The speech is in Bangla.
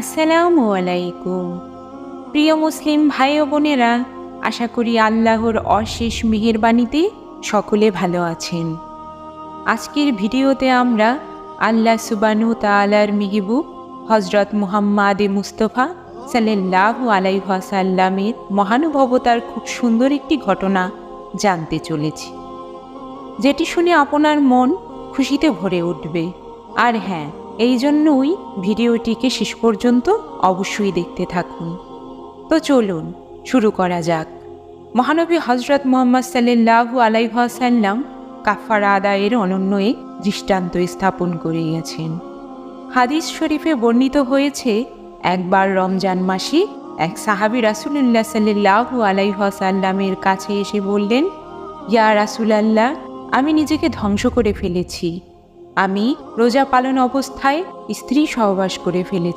আসসালামু আলাইকুম। প্রিয় মুসলিম ভাই ও বোনেরা, আশা করি আল্লাহর অশেষ মেহেরবানিতে সকলে ভালো আছেন। আজকের ভিডিওতে আমরা আল্লাহ সুবানু তালার মেহবুব হজরত মুহাম্মাদ মুস্তফা সাল্লাহ আলাইহাসাল্লামের মহানুভবতার খুব সুন্দর একটি ঘটনা জানতে চলেছি। যেটি শুনে আপনার মন খুশিতে ভরে উঠবে। আর হ্যাঁ এই জন্যই ভিডিওটিকে শেষ পর্যন্ত অবশ্যই দেখতে থাকুন। তো চলুন, শুরু করা যাক। মহানবী হজরত মোহাম্মদ সাল্লাহু আলাইহাসাল্লাম কাফারা আদায়ের অনন্য এক দৃষ্টান্ত স্থাপন করে গেছেন। হাদিস শরীফে বর্ণিত হয়েছে, একবার রমজান মাসে এক সাহাবি রাসুলুল্লাহ সাল্লাহু আলাইহাসাল্লামের কাছে এসে বললেন, ইয়া রাসুলাল্লাহ, আমি নিজেকে ধ্বংস করে ফেলেছি। আমি রোজা পালন অবস্থায় স্ত্রী সহবাস করে ফেলেছি।